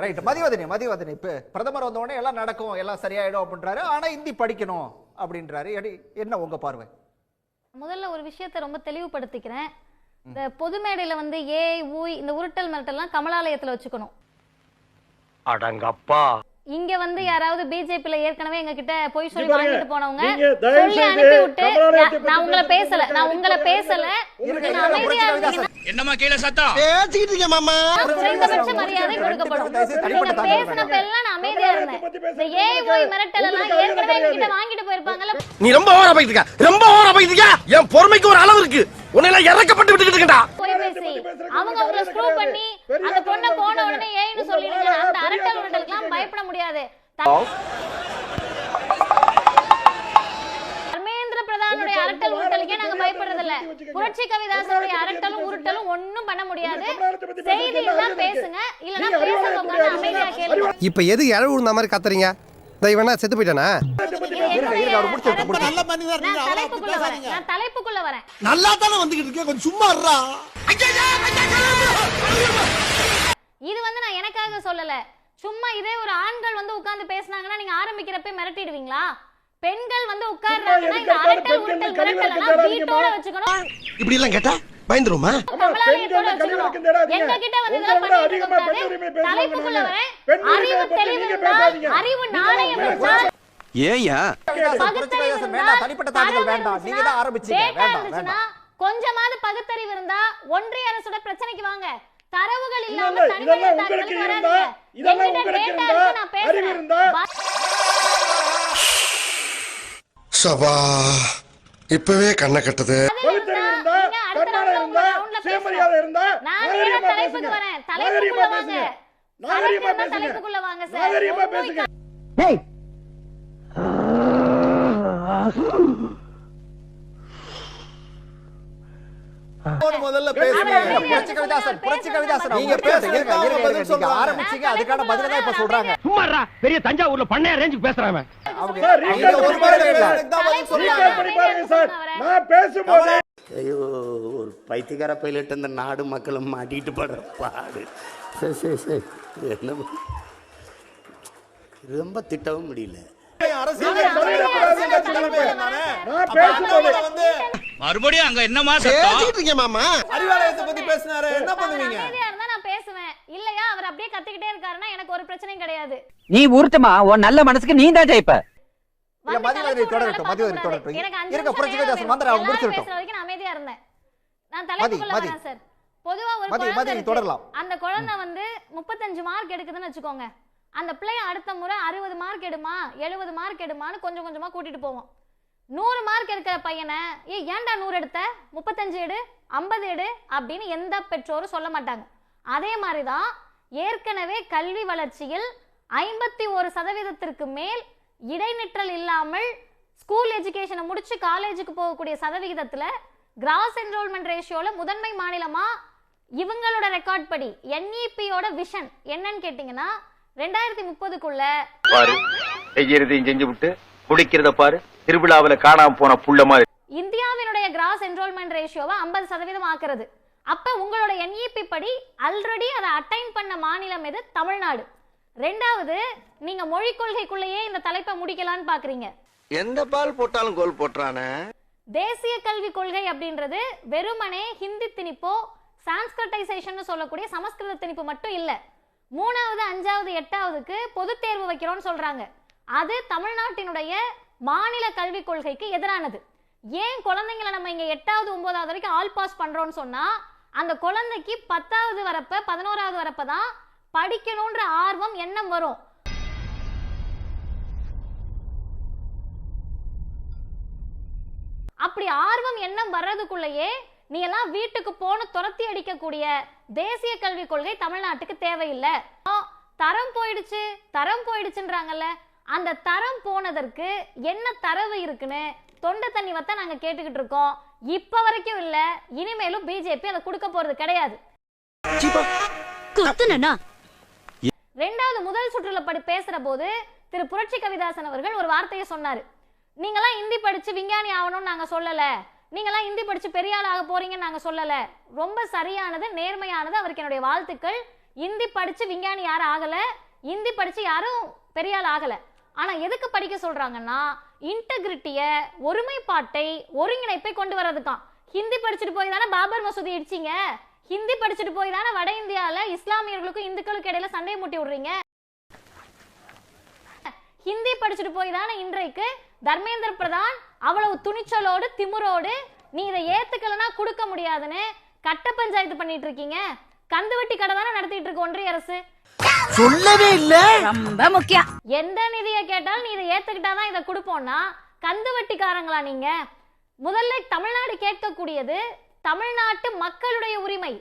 Right Mathivathani Mathivathani. இப்ப பிரதமர் வந்த உடனே எல்லாம் நடக்கும் எல்லாம் சரியாயிடும் அப்படின்றாரு. ஆனா ஹிந்தி படிக்கணும் அப்படின்றாரு. எடி- என்ன உங்க பார்வை? முதல்ல ஒரு விஷயத்தை ரொம்ப தெளிவுபடுத்திக்கிறேன். இந்த பொது மேடையில வந்து ஏய் ஊய் இந்த உருட்டல் மிரட்டல்லாம் கமலாலயத்துல வச்சுக்கணும். அடங்கப்பா. இங்க வந்து யாராவது பிஜேபில ஏற்கனவே எங்க கிட்ட போய் சொல்லி வாங்கிட்டு போனவங்க சொல்லி அனுப்பி விட்டு நான் உங்களை பேசல நான் உங்களை பேசல. நீங்க அமைதியா இருந்தீங்கன்னா என்னம்மா கீழே சத்தம் பேசிக்கிட்டு இருக்கேன் மாமா. குறைந்தபட்ச மரியாதை கொடுக்கப்படும். நீங்க பேசினப்ப எல்லாம் நான் அமைதியா இருந்தேன். இந்த ஏய் ஊய் மிரட்டல் எல்லாம் ஏற்கனவே எங்க கிட்ட வாங்கிட்டு போயிருப்பாங்கல்ல. நீ ரொம்ப ஓவரா போயிட்டு இருக்க. ரொம்ப ஓவரா போயிட்டு இருக்க. என் பொறுமைக்கு ஒரு அளவு இருக்கு. உன்னை எல்லாம் இறக்கப்பட்டு விட்டுக்கிட்டு இருக்கா போய் பேசி. அவங்க உங்களை ஸ்க்ரூ பண்ணி அந்த பொண்ணை போன உடனே ஏன்னு சொல்லிடுங்க. அந்த அரட்டல் உருட்டலுக்குலாம் பயப்பட முடியாது. நாங்க பயப்படுறது இல்ல புரட்சி கவிதாசனுடைய அரட்டலும் உருட்டலும் ஒண்ணும் பண்ண முடியாது. செய்தி எல்லாம் பேசுங்க. இல்லனா பேசுறத உட்கார்ந்து அமைதியா கேளுங்க. இப்ப எது இழவு விழுந்த மாதிரி கத்துறீங்க? இந்த இவனா செத்து போயிட்டானா? நல்ல மனிதர் நீங்க அப்படி தலைப்புக்குள்ள வரேன். பேசாதீங்க. நான் தலைப்புக்குள்ள வரேன். நல்லா தானே வந்துகிட்டு இருக்கேன் கொஞ்சம் சும்மா இருடா. இது வந்து நான் எனக்காக சொல்லல. சும்மா இதே ஒரு ஆண்கள் வந்து உட்கார்ந்து பேசுனாங்கன்னா நீங்க ஆரம்பிக்கிறப்ப மிரட்டிடுவீங்களா? பெண்கள் வந்து உட்கார்றாங்கன்னா அரட்டல் உருட்டல் மிரட்டல் வீட்டோட. வச்சுக்கணும். இப்படி எல்லாம் கேட்டா பயந்துருமா. எங்க கிட்ட இதெல்லாம் பண்ணிட்டு தலைப்புக்குள்ள. வரேன் அறிவு தெளிவு இருந்தால். அறிவு நாணயம் இருந்தால் ஏயா தனிப்பட்ட தாக்குதல் வேண்டாம். நீங்க தான் ஆரம்பிச்சீங்க. வேண்டாம் இருந்துச்சுன்னா, வேண்டாம். கொஞ்சமாவது பகுத்தறிவு இருந்தா ஒன்றிய அரசோட பிரச்சனைக்கு வாங்க. தரவுகள் இல்ல, இல்லாம தாக்குதலுக்கு வராதீங்க. இதெல்லாம் உங்களுக்கு இருந்தா, அறிவு. இருந்தா, தலைப்புக்கு பேசுங்க. வரேன். நாகரிகமா தலைப்புக்குள்ள வாங்க. பேசுங்க. நாகரிகமா கரெக்டா பேசுங்க. தலைப்புக்குள்ள வாங்க சார். நாகரிகமா ஒண்ணும் பேசுங்க முதல்ல பேசுங்க. பேசுங்க புரட்சி கவிதாசன் புரட்சி கவிதாசன். நீங்க பேசுங்க. பேசுங்க இருங்க, இருங்க, இருங்க, நீங்க சொல்றாங்க. ஆரம்பிச்சீங்க அதுக்கான பதில தான் இப்ப சொல்றாங்க. சும்மாடா பெரிய தஞ்சாவூர்ல பண்ணைய ரேஞ்சுக்கு recall ஒரு ஐயோ பைத்தியக்கார பைலட் இந்த நாடு மக்களும் மாட்டிட்டு படுற பாடு. சரி சரி சரி. என்ன? ரொம்ப திட்டவும் முடியல. நான் பேசும்போது மறுபடியும் அங்க என்னமா இருக்கேன் மாமா. அறிவாலயத்தை பத்தி பேசினாரு. என்ன பண்ணுவீங்க? அமைதியா இருந்தா நான் பேசுவேன். இல்லையா? அவர் அப்படியே கத்திக்கிட்டே இருக்காருன்னா எனக்கு ஒரு பிரச்சனையும் கிடையாது. நீ உருட்டுமா? உன் நல்ல மனசுக்கு நீ தான் ஜெயிப்ப. தலைப்பு தொடரட்டும் பார்க்க தொடரட்டும். கூடாது. எனக்கு அஞ்சு இருக்க நிமிஷம் புரட்சி நேரம் கவிதாசன் வேணும். வந்துடுற அவங்க முடிச்சிருட்டோம் பேசுற வரைக்கும் நான் அமைதியா இருந்தேன். நான் தலைப்புக்குள்ள. வரேன் சார். பொதுவா ஒரு மதி, குழந்தை. தொடரலாம். அந்த குழந்தை வந்து முப்பத்தஞ்சு மார்க் எடுக்குதுன்னு வச்சுக்கோங்க. அந்த பிள்ளைய அடுத்த முறை அறுபது மார்க் எடுமா? எழுபது மார்க் எடுமான்னு கொஞ்சம் கொஞ்சமா கூட்டிட்டு போவோம். நூறு மார்க் எடுக்கிற பையனை ஏ ஏன்டா நூறு எடுத்த? முப்பத்தஞ்சு எடு ஐம்பது எடு அப்படின்னு எந்த பெற்றோரும் சொல்ல மாட்டாங்க. அதே மாதிரி தான் ஏற்கனவே கல்வி வளர்ச்சியில் ஐம்பத்தி ஒரு சதவீதத்திற்கு மேல் இடைநிற்றல் இல்லாமல் ஸ்கூல் எஜுகேஷனை முடிச்சு காலேஜுக்கு போகக்கூடிய சதவிகிதத்தில் கிராஸ் என்ரோல்மெண்ட் ரேஷியோவில் முதன்மை மாநிலமாக இவங்களோட ரெக்கார்ட் படி என்இபியோட விஷன் என்னன்னு கேட்டிங்கன்னா ரெண்டாயிரத்தி முப்பதுக்குள்ள பாரு செய்யறதையும் செஞ்சு விட்டு குடிக்கிறத பாரு. திருவிழாவுல காணாம போன புள்ள மாதிரி. இந்தியாவினுடைய கிராஸ் என்ரோல்மெண்ட் ரேஷியோவை ஐம்பது சதவீதம் ஆக்குறது. அப்ப உங்களோட என்இபி படி ஆல்ரெடி அதை அட்டைன் பண்ண மாநிலம் எது? தமிழ்நாடு. ரெண்டாவது நீங்க மொழிக் கொள்கைக்குள்ளேயே இந்த தலைப்பை முடிக்கலாம்னு பாக்குறீங்க. எந்த பால் போட்டாலும் கோல் போட்டுறானே? தேசிய கல்விக் கொள்கை அப்படின்றது வெறுமனே ஹிந்தி திணிப்போ சான்ஸ்கிரிட்டைசேஷன் சொல்லக்கூடிய சமஸ்கிருத திணிப்பு மட்டும் இல்ல. மூணாவது அஞ்சாவது எட்டாவதுக்கு பொதுத் தேர்வு வைக்கிறோம்னு சொல்றாங்க. அது தமிழ்நாட்டினுடைய மாநில கல்விக் கொள்கைக்கு எதிரானது. ஏன் குழந்தைங்களை நம்ம இங்க எட்டாவது ஒன்பதாவது வரைக்கும் ஆல் பாஸ் பண்றோம்னு சொன்னா அந்த குழந்தைக்கு பத்தாவது வரப்ப பதினோராவது வரப்ப தான் படிக்கணுன்ற ஆர்வம் எண்ணம் வரும். அப்படி ஆர்வம் எண்ணம் வர்றதுக்குள்ளேயே நீ எல்லாம் வீட்டுக்கு போன துரத்தி அடிக்கக்கூடிய தேசிய கல்விக் கொள்கை தமிழ்நாட்டுக்கு தேவையில்லை. தரம் போயிடுச்சு தரம் போயிடுச்சுன்றாங்கல்ல. அந்த தரம் போனதற்கு என்ன தரவு இருக்குன்னு தொண்டை தண்ணி வத்த நாங்க கேட்டுக்கிட்டு இருக்கோம். இப்ப வரைக்கும் இல்ல இனிமேலும் பிஜேபி அதை கொடுக்க போறது கிடையாது. ரெண்டாவது முதல் சுற்றுல படி பேசுற போது திரு புரட்சி கவிதாசன் அவர்கள் ஒரு வார்த்தையை சொன்னாரு. நீங்களாம் ஹிந்தி படிச்சு விஞ்ஞானி ஆகணும்னு நாங்க சொல்லல. நீங்களாம் ஹிந்தி படிச்சு பெரிய ஆள் ஆக போறீங்கன்னு நாங்க சொல்லல. ரொம்ப சரியானது நேர்மையானது அவருக்கு என்னுடைய வாழ்த்துக்கள். இந்தி படிச்சு விஞ்ஞானி யாரும் ஆகல. இந்தி படிச்சு யாரும் பெரிய ஆள் ஆகல. ஆனா எதுக்கு படிக்க சொல்றாங்கன்னா இன்டெகிரிட்டிய ஒருமைப்பாட்டை ஒருங்கிணைப்பை கொண்டு வர்றதுக்கான் ஹிந்தி படிச்சுட்டு போய் தானே பாபர் மசூதி இடிச்சீங்க? ஹிந்தி படிச்சுட்டு போய் தானே வட இந்தியால இஸ்லாமியர்களுக்கும் இந்துக்களுக்கும் இடையில சண்டை மூட்டி விடுறீங்க? ஹிந்தி படிச்சுட்டு போய் தானே இன்றைக்கு தர்மேந்திர பிரதான் அவ்வளவு துணிச்சலோடு திமுறோடு நீ இதை ஏத்துக்கலனா கொடுக்க முடியாதுன்னு கட்ட பஞ்சாயத்து பண்ணிட்டு இருக்கீங்க. கந்துவட்டி கடை தானே நடத்திட்டு இருக்கு ஒன்றிய அரசு. சொல்லவே இல்ல. ரொம்ப முக்கியம். எந்த நிதியை கேட்டாலும் நீ இதை ஏத்துக்கிட்டாதான் இதை கொடுப்போம்னா கந்து வட்டிக்காரங்களா நீங்க? முதல்ல தமிழ்நாடு கேட்கக்கூடியது தமிழ்நாட்டு மக்களுடைய உரிமை.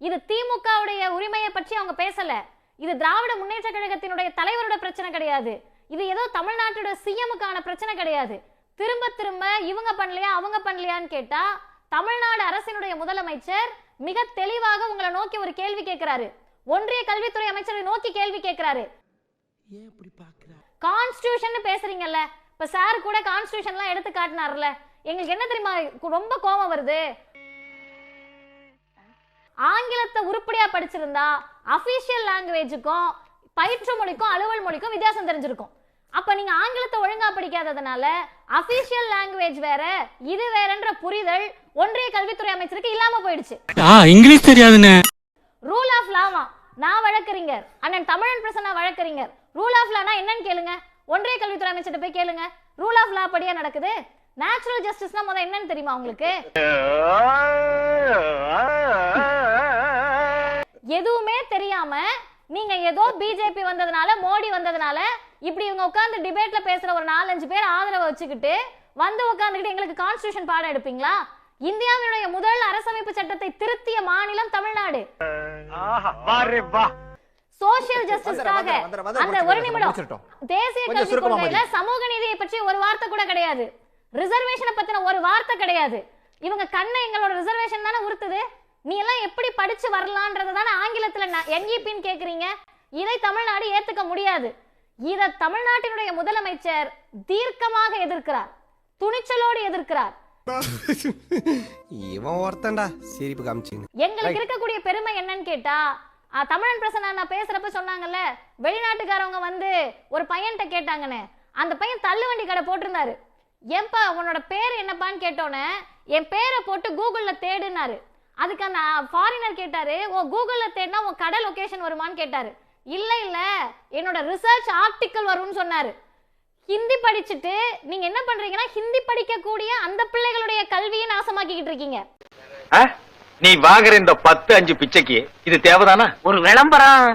இது திமுகவுடைய உரிமையை பற்றி அவங்க பேசல. இது திராவிட முன்னேற்ற கழகத்தினுடைய தலைவரோட பிரச்சனை கிடையாது. இது ஏதோ தமிழ்நாட்டோட சிஎமுக்கான பிரச்சனை கிடையாது. திரும்ப திரும்ப இவங்க பண்ணலையா அவங்க பண்ணலையான்னு கேட்டா தமிழ்நாடு அரசினுடைய முதலமைச்சர் மிக தெளிவாக உங்களை நோக்கி ஒரு கேள்வி கேட்கிறாரு ஒன்றிய கல்வித்துறை அமைச்சரை நோக்கி கேள்வி கேட்கிறாரு. கான்ஸ்டியூஷன் பேசுறீங்கல்ல. இப்ப சார் கூட கான்ஸ்டியூஷன்லாம் எடுத்து காட்டினார்ல. எங்களுக்கு என்ன தெரியுமா ரொம்ப கோபம் வருது. ஆங்கிலத்தை உருப்படியா படிச்சிருந்தா அபிஷியல் லாங்குவேஜுக்கும் பயிற்று மொழிக்கும் அலுவல் மொழிக்கும் வித்தியாசம் தெரிஞ்சிருக்கும். அப்ப நீங்க ஆங்கிலத்தை ஒழுங்கா படிக்காததுனால அபிஷியல் லாங்குவேஜ் வேற இது வேறன்ற புரிதல் ஒன்றிய கல்வித்துறை அமைச்சருக்கு இல்லாம போயிடுச்சு. இங்கிலீஷ் தெரியாதுன்னு ரூல் ஆஃப் லாவா நான் வழக்கறிஞர். அண்ணன் தமிழன் பிரசன்னா வழக்கறிஞர். ரூல் ஆஃப் லானா என்னன்னு கேளுங்க. ஒன்றிய கல்வித்துறை அமைச்சர்கிட்ட போய் கேளுங்க. ரூல் ஆஃப் லா படியா நடக்குது? நேச்சுரல் ஜஸ்டிஸ்னா முத என்னன்னு தெரியுமா உங்களுக்கு? எதுவுமே தெரியாம நீங்க ஏதோ பிஜேபி வந்ததுனால மோடி வந்ததுனால இப்படி இவங்க உட்கார்ந்து டிபேட்ல பேசுற ஒரு நாலஞ்சு பேர் ஆதரவை வச்சுக்கிட்டு வந்து உட்காந்துக்கிட்டு எங்களுக்கு கான்ஸ்டியூஷன் பாடம் எடுப்பீங்களா? இந்தியாவினுடைய முதல் அரசமைப்பு சட்டத்தை திருத்திய மாநிலம் தமிழ்நாடு. சோசியல் ஜஸ்டிஸ்க்காக அந்த ஒரு நிமிடம். தேசிய கல்விக் சுருக்கமா கொள்கையில சமூக நீதியை பற்றி ஒரு வார்த்தை கூட கிடையாது. ரிசர்வேஷனை பத்தின ஒரு வார்த்தை கிடையாது. இவங்க கண்ணை எங்களோட ரிசர்வேஷன் தானே உறுத்துது? நீ எல்லாம் எப்படி படிச்சு வரலான்றது தானே ஆங்கிலத்துல என்இபின்னு கேக்குறீங்க? இதை தமிழ்நாடு ஏத்துக்க முடியாது. இத தமிழ்நாட்டினுடைய முதலமைச்சர் தீர்க்கமாக எதிர்க்கிறார். துணிச்சலோடு எதிர்க்கிறார். இவன் ஒருத்தன்டா. சிரிப்பு காமிச்சிங்க எங்களுக்கு இருக்கக்கூடிய பெருமை என்னன்னு கேட்டா தமிழன் பிரசன்னா நான் பேசுறப்ப சொன்னாங்கல்ல வெளிநாட்டுக்காரவங்க வந்து ஒரு பையன்கிட்ட கேட்டாங்கன்னு. அந்த பையன் தள்ளுவண்டி கடை போட்டிருந்தாரு. ஏன்பா உன்னோட பேர் என்னப்பான்னு கேட்டோன்னே என் பேரை போட்டு கூகுள்ல தேடுனாரு. அதுக்கு அந்த ஃபாரினர் கேட்டாரு ஓ கூகுள்ல தேடினா உன் கடை லொகேஷன் வருமான்னு கேட்டாரு. இல்ல இல்ல என்னோட ரிசர்ச் ஆர்டிக்கல் வரும்னு சொன்னாரு. ஹிந்தி படிச்சுட்டு நீங்க என்ன பண்றீங்கன்னா ஹிந்தி படிக்கக்கூடிய அந்த பிள்ளைகளுடைய கல்வியை நாசமாக்கிக்கிட்டு இருக்கீங்க? நீ வாங்குற இந்த பத்து அஞ்சு பிச்சைக்கு இது தேவைதானா? ஒரு விளம்பரம்.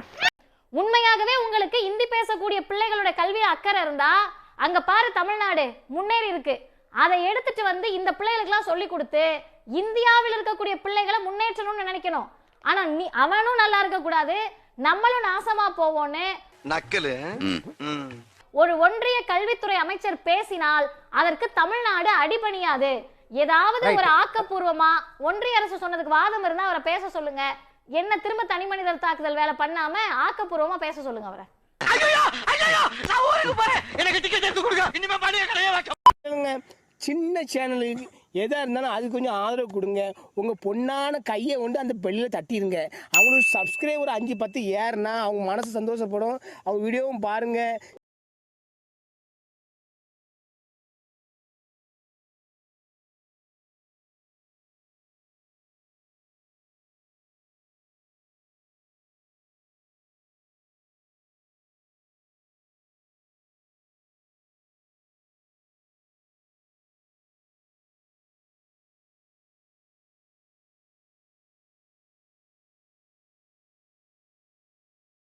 உண்மையாகவே உங்களுக்கு இந்தி பேசக்கூடிய பிள்ளைகளோட கல்வியில அக்கறை இருந்தா அங்க பாரு தமிழ்நாடு முன்னேறி இருக்கு. அதை எடுத்துட்டு வந்து இந்த பிள்ளைகளுக்கெல்லாம் சொல்லி கொடுத்து இந்தியாவில் இருக்கக்கூடிய பிள்ளைகளை முன்னேற்றணும்னு நினைக்கணும். ஆனா நீ அவனும் நல்லா இருக்க கூடாது நம்மளும் நாசமா போவோன்னு. நக்கலு. ஒரு ஒன்றிய கல்வித்துறை அமைச்சர் பேசினால் அதற்கு தமிழ்நாடு அடிபணியாது. ஏதாவது ஒரு ஆக்கப்பூர்வமா ஒன்றிய அரசு சொன்னதுக்கு வாதம் இருந்தா அவரை பேச சொல்லுங்க. என்ன திரும்ப தனி மனிதர் தாக்குதல் வேலை பண்ணாம ஆக்கப்பூர்வமா பேச சொல்லுங்க அவரை. சின்ன சேனலுக்கு எதாக இருந்தாலும் அது கொஞ்சம் ஆதரவு கொடுங்க. உங்கள் பொண்ணான கையை கொண்டு அந்த பெல்லில் தட்டிடுங்க அவங்களுக்கு சப்ஸ்கிரைபர் அஞ்சு பத்து ஏறுனா அவங்க மனசு சந்தோஷப்படும். அவங்க வீடியோவும் பாருங்கள்